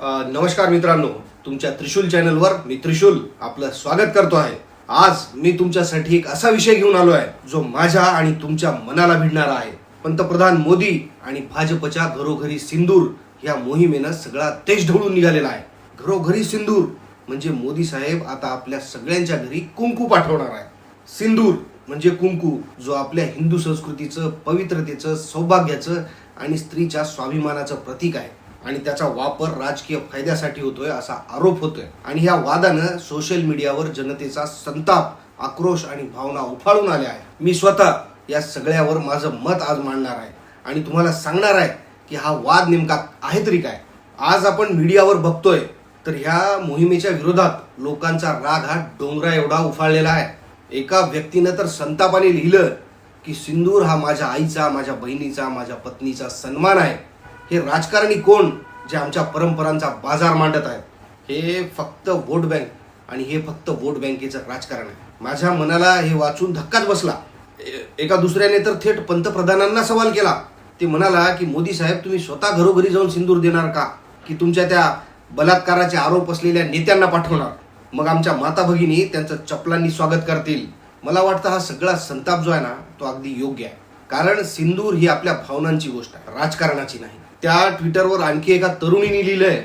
नमस्कार मित्रांनो तुमच्या त्रिशूल चॅनलवर मी त्रिशूल आपलं स्वागत करतो आहे. आज मी तुमच्यासाठी एक असा विषय घेऊन आलो आहे जो माझ्या आणि तुमच्या मनाला भिडणारा आहे. पंतप्रधान मोदी आणि भाजपच्या घरोघरी सिंदूर या मोहिमेनं सगळा देश ढवळून निघालेला आहे. घरोघरी सिंदूर म्हणजे मोदी साहेब आता आपल्या सगळ्यांच्या घरी कुंकू पाठवणार आहे सिंदूर म्हणजे कुंकू जो आपल्या हिंदू संस्कृतीचं पवित्रतेचं सौभाग्याचं आणि स्त्रीच्या स्वाभिमानाचं प्रतीक आहे. आणि त्याचा वापर राजकीय फायद्यासाठी होतोय असा आरोप होतोय. आणि ह्या वादानं सोशल मीडियावर जनतेचा संताप आक्रोश आणि भावना उफाळून आल्या आहे मी स्वतः या सगळ्यावर माझं मत आज मांडणार आहे. आणि तुम्हाला सांगणार आहे की हा वाद नेमका आहे तरी काय? आज आपण मीडियावर बघतोय तर ह्या मोहिमेच्या विरोधात लोकांचा राग हा डोंगरा एवढा उफाळलेला आहे. एका व्यक्तीनं तर संतापाने लिहिलं की सिंदूर हा माझ्या आईचा माझ्या बहिणीचा माझ्या पत्नीचा सन्मान आहे. हे राजकारणी कोण जे आमच्या परंपरांचा बाजार मांडत आहेत हे फक्त वोट बँक आणि हे फक्त वोट बँकेचं राजकारण आहे. माझ्या मनाला हे वाचून धक्काच बसला. ए- एका दुसऱ्याने तर थेट पंतप्रधानांना सवाल केला. ते म्हणाला की मोदी साहेब तुम्ही स्वतः घरोघरी जाऊन सिंदूर देणार का? की तुमच्या त्या बलात्काराचे आरोप असलेल्या नेत्यांना पाठवणार? मग आमच्या माता भगिनी त्यांचं चपलांनी स्वागत करतील. मला वाटतं हा सगळा संताप जो आहे ना तो अगदी योग्य आहे. कारण सिंदूर ही आपल्या भावनांची गोष्ट आहे राजकारणाची नाही. त्या ट्विटरवर आणखी एका तरुणीने लिहिलंय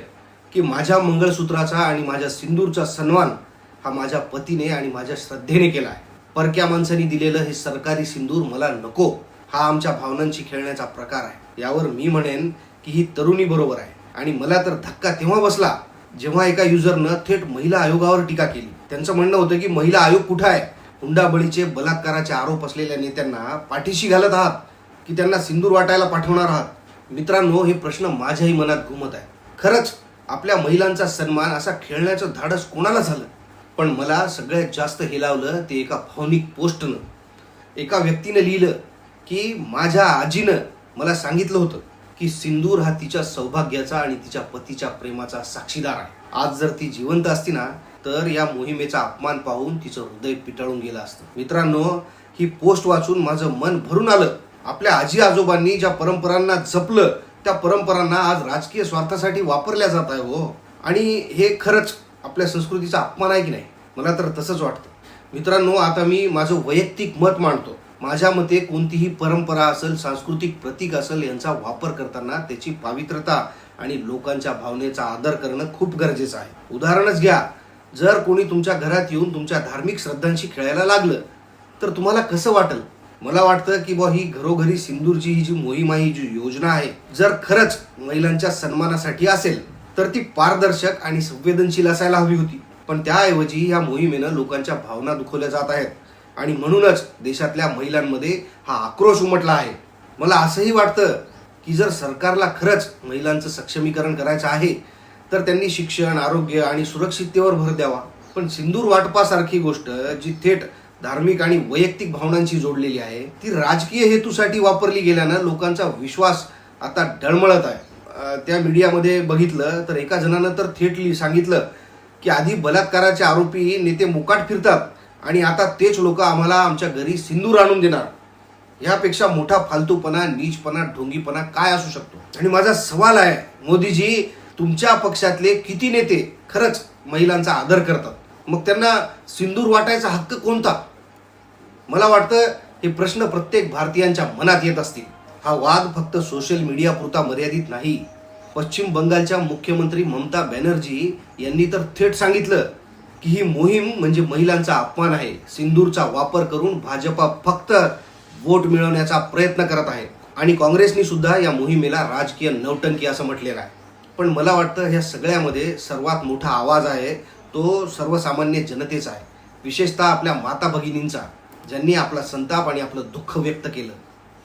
की माझ्या मंगळसूत्राचा आणि माझ्या सिंदूरचा सन्मान हा माझ्या पतीने आणि माझ्या श्रद्धेने केला आहे परक्या माणसाने दिलेलं हे सरकारी सिंदूर मला नको. हा आमच्या भावनांशी खेळण्याचा प्रकार आहे. यावर मी म्हणेन की ही तरुणी बरोबर आहे. आणि मला तर धक्का तेव्हा बसला जेव्हा एका युजरनं थेट महिला आयोगावर टीका केली. त्यांचं म्हणणं होतं की महिला आयोग कुठं आहे? हुंडाबळीचे बलात्काराचे आरोप असलेल्या नेत्यांना पाठीशी घालत आहात की त्यांना सिंदूर वाटायला पाठवणार आहात? मित्रांनो हे प्रश्न माझ्याही मनात घुमत आहे. खरंच आपल्या महिलांचा सन्मान असा खेळण्याचं धाडस कोणाला झालं? पण मला सगळ्यात जास्त हेलावलं ते एका भावनिक पोस्टनं. एका व्यक्तीनं लिहिलं की माझ्या आजीनं मला सांगितलं होतं की सिंदूर हा तिच्या सौभाग्याचा आणि तिच्या पतीच्या प्रेमाचा साक्षीदार आहे. आज जर ती जिवंत असती ना तर या मोहिमेचा अपमान पाहून तिचं हृदय पिटाळून गेलं असतं. मित्रांनो ही पोस्ट वाचून माझं मन भरून आलं. आपल्या आजी आजोबांनी ज्या परंपरांना जपलं त्या परंपरांना आज राजकीय स्वार्थासाठी वापरल्या जात आहे हो. आणि हे खरंच आपल्या संस्कृतीचा अपमान आहे की नाही? मला तर तसंच वाटतं. मित्रांनो आता मी माझं वैयक्तिक मत मांडतो. माझ्या मते कोणतीही परंपरा असेल सांस्कृतिक प्रतीक असेल यांचा वापर करताना त्याची पावित्रता आणि लोकांच्या भावनेचा आदर करणं खूप गरजेचं आहे. उदाहरणच घ्या. जर कोणी तुमच्या घरात येऊन तुमच्या धार्मिक श्रद्धांशी खेळायला लागलं तर तुम्हाला कसं वाटेल? मला वाटतं की बुवा ही घरोघरी सिंदूरची ही जी मोहीम आहे ही जी योजना आहे जर खरंच महिलांच्या सन्मानासाठी असेल तर ती पारदर्शक आणि संवेदनशील असायला हवी होती. पण त्याऐवजी या मोहिमेनं लोकांच्या भावना दुखवल्या जात आहेत. आणि म्हणूनच देशातल्या महिलांमध्ये हा आक्रोश उमटला आहे. मला असंही वाटतं की जर सरकारला खरंच महिलांचं सक्षमीकरण करायचं आहे तर त्यांनी शिक्षण आरोग्य आणि सुरक्षिततेवर भर द्यावा. पण सिंदूर वाटपासारखी गोष्ट जी थेट धार्मिक आणि वैयक्तिक भावनांशी जोडलेली आहे. ती राजकीय हेतूसाठी वापरली गेल्यानं लोकांचा विश्वास आता डळमळत आहे. त्या मीडियामध्ये बघितलं तर एका जणानं तर थेटली सांगितलं की आधी बलात्काराचे आरोपी नेते मुकाट फिरतात आणि आता तेच लोक आम्हाला आमच्या घरी सिंदूर आणून देणार. ह्यापेक्षा मोठा फालतूपणा नीचपणा ढोंगीपणा काय असू शकतो? आणि माझा सवाल आहे मोदीजी तुमच्या पक्षातले किती नेते खरंच महिलांचा आदर करतात? मग त्यांना सिंदूर वाटायचा हक्क कोणता? मला वाटतं हे प्रश्न प्रत्येक भारतीयांच्या मनात येत असतील. हा वाद फक्त सोशल मीडिया पुरता मर्यादित नाही. पश्चिम बंगालच्या मुख्यमंत्री ममता बॅनर्जी यांनी तर थेट सांगितलं की ही मोहीम म्हणजे महिलांचा अपमान आहे. सिंदूरचा वापर करून भाजपा फक्त वोट मिळवण्याचा प्रयत्न करत आहे. आणि काँग्रेसनी सुद्धा या मोहिमेला राजकीय नवटंकी असं म्हटलेलं आहे. पण मला वाटतं ह्या सगळ्यामध्ये सर्वात मोठा आवाज आहे तो सर्वसामान्य जनतेचा आहे. विशेषतः आपल्या माता भगिनींचा ज्यांनी आपला संताप आणि आपलं दुःख व्यक्त केलं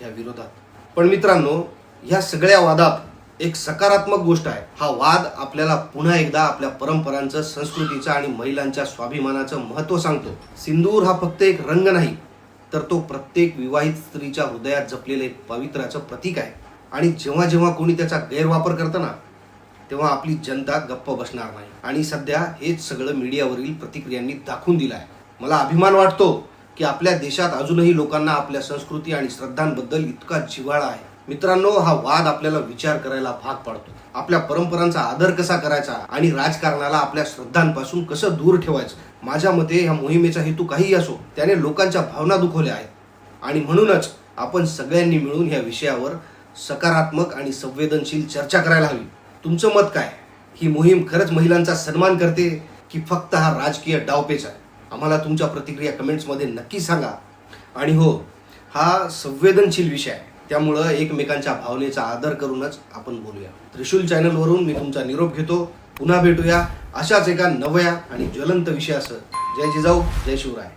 या विरोधात. पण मित्रांनो ह्या सगळ्या वादात एक सकारात्मक गोष्ट आहे. हा वाद आपल्याला पुन्हा एकदा आपल्या परंपरांचं संस्कृतीचं आणि महिलांच्या स्वाभिमानाचं महत्त्व सांगतो. सिंदूर हा फक्त एक रंग नाही तर तो प्रत्येक विवाहित स्त्रीच्या हृदयात जपलेलं एक पवित्राचं प्रतीक आहे. आणि जेव्हा जेव्हा कोणी त्याचा गैरवापर करतं ना तेव्हा आपली जनता गप्प बसणार नाही. आणि सध्या हेच सगळं मीडियावरील प्रतिक्रियांनी दाखवून दिलं आहे मला अभिमान वाटतो की आपल्या देशात अजूनही लोकांना आपल्या संस्कृती आणि श्रद्धांबद्दल इतका जिव्हाळा आहे. मित्रांनो हा वाद आपल्याला विचार करायला भाग पाडतो. आपल्या परंपरांचा आदर कसा करायचा आणि राजकारणाला आपल्या श्रद्धांपासून कसं दूर ठेवायचं? माझ्या मते ह्या मोहिमेचा हेतू काहीही असो त्याने लोकांच्या भावना दुखवल्या आहेत. आणि म्हणूनच आपण सगळ्यांनी मिळून ह्या विषयावर सकारात्मक आणि संवेदनशील चर्चा करायला हवी. तुमचं मत काय? ही मोहीम खरंच महिलांचा सन्मान करते की फक्त हा राजकीय डावपेच आहे? आम्हाला तुमच्या प्रतिक्रिया कमेंट्समध्ये नक्की सांगा. आणि हो हा संवेदनशील विषय. आहे त्यामुळं एकमेकांच्या भावनेचा आदर करूनच आपण बोलूया. त्रिशूल चॅनलवरून मी तुमचा निरोप घेतो. पुन्हा भेटूया अशाच एका नव्या आणि ज्वलंत विषयासह. जय जिजाऊ जय शिवराय.